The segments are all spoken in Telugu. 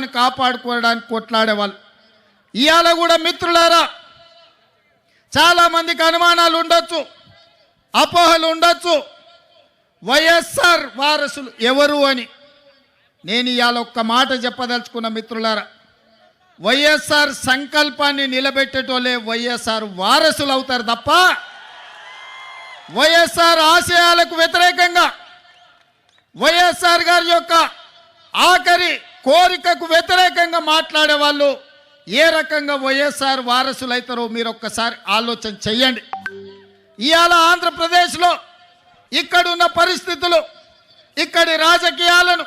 హక్కులను కాపాడుకోవడానికి కొట్లాడేవాళ్ళు. ఇవాళ కూడా మిత్రులారా చాలామందికి అనుమానాలు ఉండొచ్చు అపోహలు ఉండొచ్చు. వైఎస్ఆర్ వారసులు ఎవరు అని నేను ఇవాళ ఒక్క మాట చెప్పదలుచుకున్న మిత్రులారా వైఎస్ఆర్ సంకల్పాన్ని నిలబెట్టేటోలే వైఎస్ఆర్ వారసులు అవుతారు తప్ప వైఎస్ఆర్ ఆశయాలకు వ్యతిరేకంగా వైఎస్ఆర్ గారి యొక్క ఆఖరి కోరికకు వ్యతిరేకంగా మాట్లాడే వాళ్ళు ఏ రకంగా వైఎస్ఆర్ వారసులు అవుతారో మీరు ఒక్కసారి ఆలోచన చెయ్యండి. ఇవాళ ఆంధ్రప్రదేశ్లో ఇక్కడున్న పరిస్థితులు ఇక్కడి రాజకీయాలను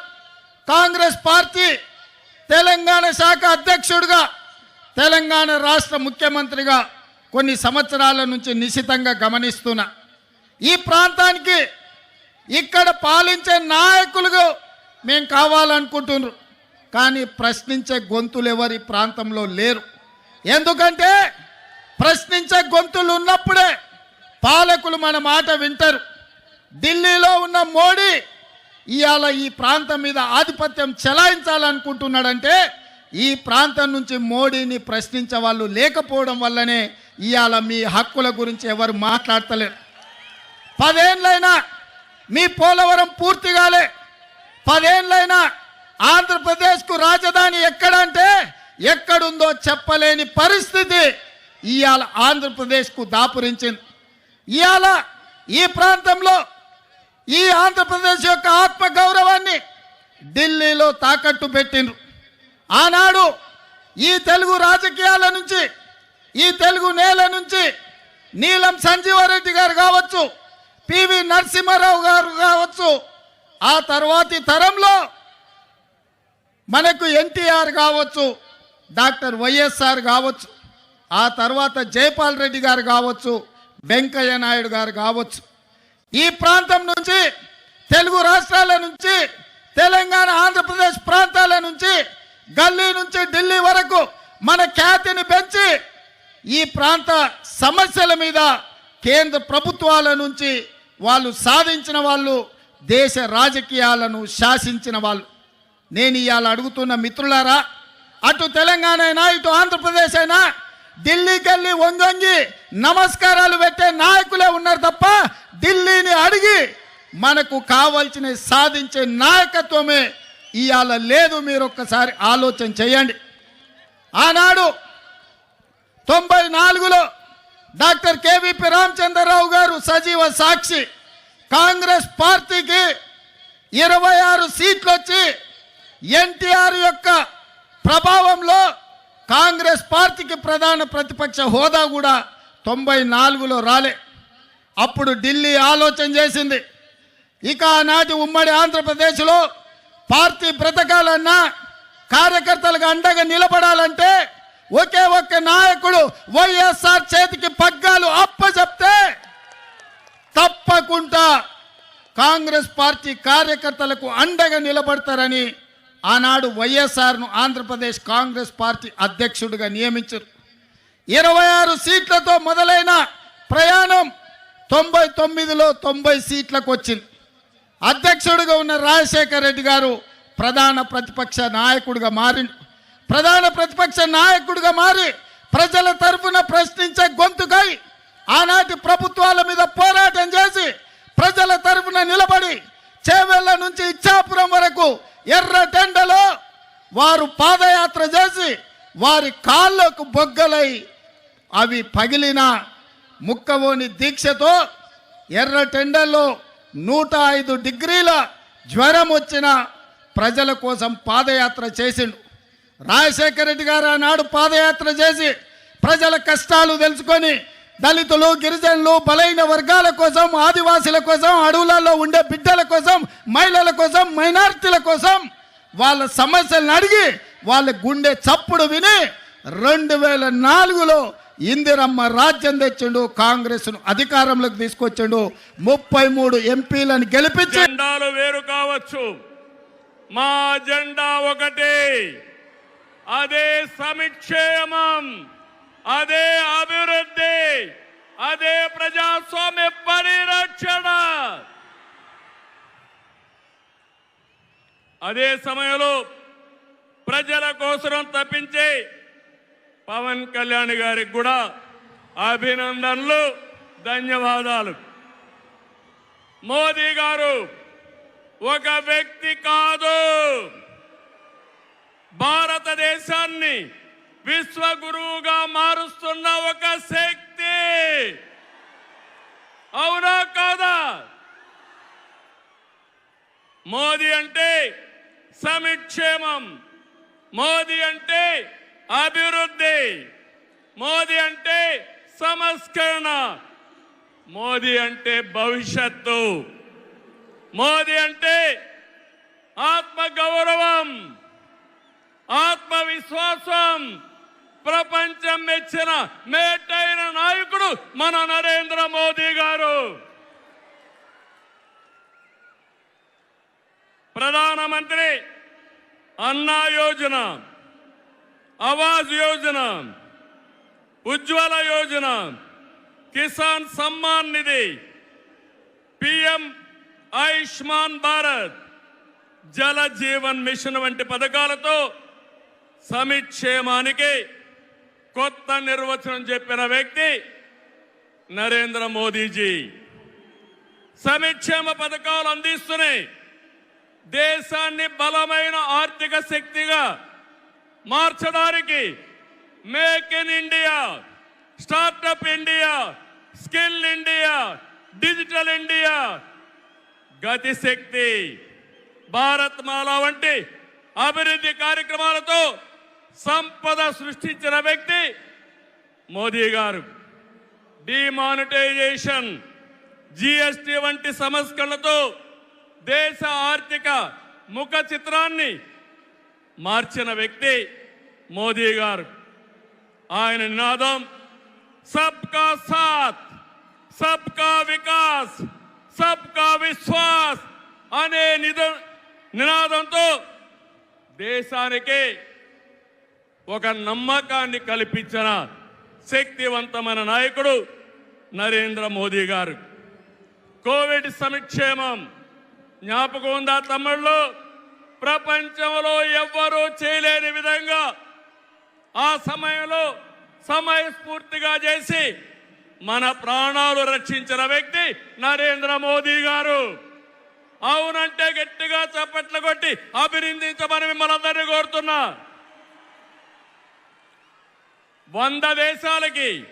కాంగ్రెస్ పార్టీ తెలంగాణ శాఖ అధ్యక్షుడిగా తెలంగాణ రాష్ట్ర ముఖ్యమంత్రిగా కొన్ని సంవత్సరాల నుంచి నిశితంగా గమనిస్తున్నా. ఈ ప్రాంతానికి ఇక్కడ పాలించే నాయకులుగా మేము కావాలనుకుంటున్నారు. కానీ ప్రశ్నించే గొంతులు ఎవరి ప్రాంతంలో లేరు. ఎందుకంటే ప్రశ్నించే గొంతులు ఉన్నప్పుడే పాలకులు మన మాట వింటారు. ఢిల్లీలో ఉన్న మోడీ ఇవాళ ఈ ప్రాంతం మీద ఆధిపత్యం చెలాయించాలనుకుంటున్నాడంటే ఈ ప్రాంతం నుంచి మోడీని ప్రశ్నించే వాళ్ళు లేకపోవడం వల్లనే ఇవాళ మీ హక్కుల గురించి ఎవరు మాట్లాడతలేరు. పదేళ్ళైనా మీ పోలవరం పూర్తి కాలే. పదేళ్ళైనా ఆంధ్రప్రదేశ్కు రాజధాని ఎక్కడంటే ఎక్కడుందో చెప్పలేని పరిస్థితి. ఇవాళ ఆంధ్రప్రదేశ్కు దాపురించింది. ఇవాళ ఈ ప్రాంతంలో ఈ ఆంధ్రప్రదేశ్ యొక్క ఆత్మ గౌరవాన్ని ఢిల్లీలో తాకట్టు పెట్టిండ్రు. ఆనాడు ఈ తెలుగు రాజకీయాల నుంచి ఈ తెలుగు నేల నుంచి నీలం సంజీవారెడ్డి గారు కావచ్చు పివి నరసింహారావు గారు కావచ్చు ఆ తర్వాతి తరంలో మనకు ఎన్టీఆర్ కావచ్చు డాక్టర్ వైఎస్ఆర్ కావచ్చు ఆ తర్వాత జైపాల్ రెడ్డి గారు కావచ్చు వెంకయ్య నాయుడు గారు కావచ్చు. ఈ ప్రాంతం నుంచి తెలుగు రాష్ట్రాల నుంచి తెలంగాణ ఆంధ్రప్రదేశ్ ప్రాంతాల నుంచి గల్లీ నుంచి ఢిల్లీ వరకు మన ఖ్యాతిని పెంచి ఈ ప్రాంత సమస్యల మీద కేంద్ర ప్రభుత్వాల నుంచి వాళ్ళు సాధించిన వాళ్ళు దేశ రాజకీయాలను శాసించిన వాళ్ళు. నేను ఇవాళ అడుగుతున్న మిత్రులారా అటు తెలంగాణ అయినా ఇటు ఆంధ్రప్రదేశ్ అయినా ఢిల్లీకి వెళ్ళి వంగొంగి నమస్కారాలు పెట్టే నాయకులే ఉన్నారు తప్ప ఢిల్లీని అడిగి మనకు కావాల్సిన సాధించే నాయకత్వమే ఇవాళ లేదు. మీరు ఒక్కసారి ఆలోచన చేయండి. ఆనాడు తొంభై నాలుగులో డాక్టర్ కేవీపీ రామచంద్రరావు గారు సజీవ సాక్షి కాంగ్రెస్ పార్టీకి ఇరవై ఆరు సీట్లు వచ్చి ఎన్టీఆర్ యొక్క ప్రభావంలో కాంగ్రెస్ పార్టీకి ప్రధాన ప్రతిపక్ష హోదా కూడా తొంభై నాలుగులో రాలే. అప్పుడు ఢిల్లీ ఆలోచన చేసింది. ఇక ఆనాటి ఉమ్మడి ఆంధ్రప్రదేశ్లో పార్టీ బ్రతకాలన్నా కార్యకర్తలకు అండగా నిలబడాలంటే ఒకే ఒక్క నాయకుడు వైఎస్ఆర్ చేతికి పగ్గాలు అప్పచెప్తే తప్పకుండా కాంగ్రెస్ పార్టీ కార్యకర్తలకు అండగా నిలబడతారని ఆనాడు వైఎస్ఆర్ను ఆంధ్రప్రదేశ్ కాంగ్రెస్ పార్టీ అధ్యక్షుడిగా నియమించారు. ఇరవై ఆరు సీట్లతో మొదలైన ప్రయాణం తొంభై తొమ్మిదిలో తొంభై సీట్లకు వచ్చింది. అధ్యక్షుడిగా ఉన్న రాజశేఖర రెడ్డి గారు ప్రధాన ప్రతిపక్ష నాయకుడిగా మారి ప్రధాన ప్రతిపక్ష నాయకుడిగా మారి ప్రజల తరఫున ప్రశ్నించే గొంతుకై ఆనాటి ప్రభుత్వాల మీద పోరాటం చేసి ప్రజల తరఫున నిలబడి చేవెళ్ళ నుంచి ఇచ్చాపురం వరకు ఎర్ర టెండలో వారు పాదయాత్ర చేసి వారి కాళ్ళకు బొగ్గలై అవి పగిలిన ముక్కవోని దీక్షతో ఎర్ర టెండల్లో నూట ఐదు డిగ్రీల జ్వరం వచ్చిన ప్రజల కోసం పాదయాత్ర చేసిండు. రాజశేఖర రెడ్డి గారు ఆనాడు పాదయాత్ర చేసి ప్రజల కష్టాలు తెలుసుకొని దళితులు గిరిజనులు బలైన వర్గాల కోసం ఆదివాసుల కోసం అడవులలో ఉండే బిడ్డల కోసం మహిళల కోసం మైనారిటీల కోసం వాళ్ళ సమస్యలను అడిగి వాళ్ళ గుండె చప్పుడు విని రెండు వేల నాలుగులో ఇందిరమ్మ రాజ్యం తెచ్చిండు కాంగ్రెస్ను అధికారంలోకి తీసుకొచ్చిండు. ముప్పై మూడు ఎంపీలను గెలిపించి జెండాలు వేరు కావచ్చు. మా జెండా ఒకటే. అదే సమిక్షేమం అదే అభి అదే ప్రజాస్వామ్య పరిరక్షణ. అదే సమయంలో ప్రజల కోసం తప్పించి పవన్ కళ్యాణ్ గారికి కూడా అభినందనలు ధన్యవాదాలు. మోదీ గారు ఒక వ్యక్తి కాదు. భారతదేశాన్ని విశ్వగురువుగా మారుస్తున్న ఒక శక్తి. అవునా కాదా? మోదీ అంటే సమిక్షేమం. మోదీ అంటే అభివృద్ధి. మోదీ అంటే సంస్కరణ. మోదీ అంటే భవిష్యత్తు. మోదీ అంటే ఆత్మ గౌరవం ఆత్మవిశ్వాసం. ప్రపంచం మెచ్చిన మేటైన నాయకుడు మన నరేంద్ర మోదీ గారు. ప్రధానమంత్రి అన్నా యోజన ఆవాజ్ యోజన ఉజ్వల యోజన కిసాన్ సమ్మాన్ నిధి పిఎం ఆయుష్మాన్ భారత్ జల జీవన్ మిషన్ వంటి పథకాలతో సమిక్షేమానికి కొత్త నిర్వచనం చెప్పిన వ్యక్తి నరేంద్ర మోదీజీ. సంక్షేమ పథకాలు అందిస్తున్నాయి. దేశాన్ని బలమైన ఆర్థిక శక్తిగా మార్చడానికి make in India startup India skill India digital India Gatishakti Bharatmala వంటి అభివృద్ధి కార్యక్రమాలతో సంపద సృష్టించిన వ్యక్తి మోదీ గారు. డిమానిటైజేషన్ జిఎస్టి వంటి సంస్కరణలతో దేశ ఆర్థిక ముఖ చిత్రాన్ని మార్చిన వ్యక్తి మోదీ గారు. ఆయన నినాదం సబ్కా సాత్ సబ్కా వికాస్ సబ్కా విశ్వాస్ అనే నిద నినాదంతో దేశానికి ఒక నమ్మకాన్ని కల్పించిన శక్తివంతమైన నాయకుడు నరేంద్ర మోదీ గారు. కోవిడ్ సంక్షేమం జ్ఞాపకం ఉందా తమ్ముళ్ళు? ప్రపంచంలో ఎవ్వరూ చేయలేని విధంగా ఆ సమయంలో సమయస్ఫూర్తిగా చేసి మన ప్రాణాలు రక్షించిన వ్యక్తి నరేంద్ర మోదీ గారు. అవునంటే గట్టిగా చప్పట్లు కొట్టి అభినందించమని మిమ్మల్ని అందరినీ కోరుతున్నా. వంద దేశాలకి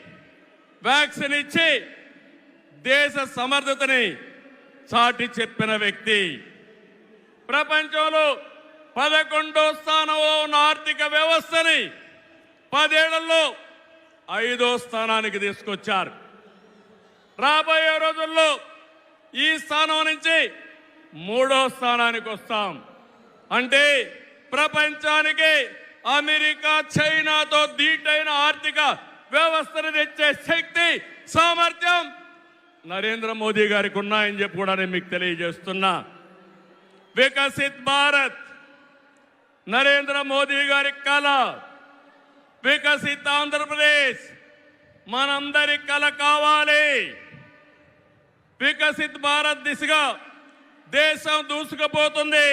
వ్యాక్సిన్ ఇచ్చి దేశ సమర్థతని చాటి చెప్పిన వ్యక్తి. ప్రపంచంలో పదకొండో స్థానంలో ఉన్న ఆర్థిక వ్యవస్థని పదేళ్ళలో ఐదో స్థానానికి తీసుకొచ్చారు. రాబోయే రోజుల్లో ఈ స్థానం నుంచి మూడో స్థానానికి వస్తాం. అంటే ప్రపంచానికి అమెరికా చైనాతో దీటైన ఆర్థిక వ్యవస్థను తెచ్చే శక్తి సామర్థ్యం నరేంద్ర మోదీ గారికి ఉన్నాయని చెప్పి కూడా నేను మీకు తెలియజేస్తున్నా. వికసిత్ భారత్ నరేంద్ర మోదీ గారి కళ వికసిత్ ఆంధ్రప్రదేశ్ మనందరి కళ కావాలి. వికసిత్ భారత్ దిశగా దేశం దూసుకుపోతుంది.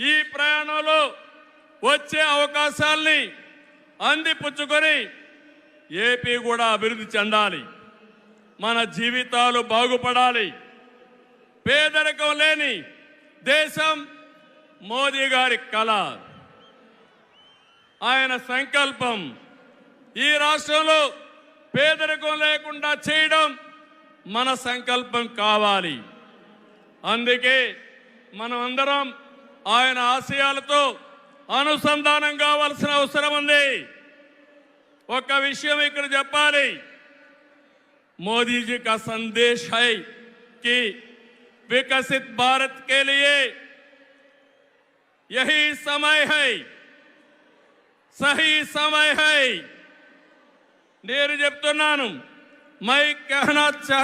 ఈ ప్రయాణంలో వచ్చే అవకాశాల్ని అందిపుచ్చుకొని ఏపీ కూడా అభివృద్ధి చెందాలి. మన జీవితాలు బాగుపడాలి. పేదరికం లేని దేశం మోదీ గారి కళ. ఆయన సంకల్పం ఈ రాష్ట్రంలో పేదరికం లేకుండా చేయడం మన సంకల్పం కావాలి. అందుకే మనం అందరం ఆయన ఆశయాలతో అనుసంధానం కావాల్సిన అవసరం ఉంది ఒక విషయం ఇక్కడ చెప్పాలి मोदी जी का संदेश है कि विकसित भारत के लिए यही समय है सही समय है నేను చెప్తున్నాను మై कहना चाह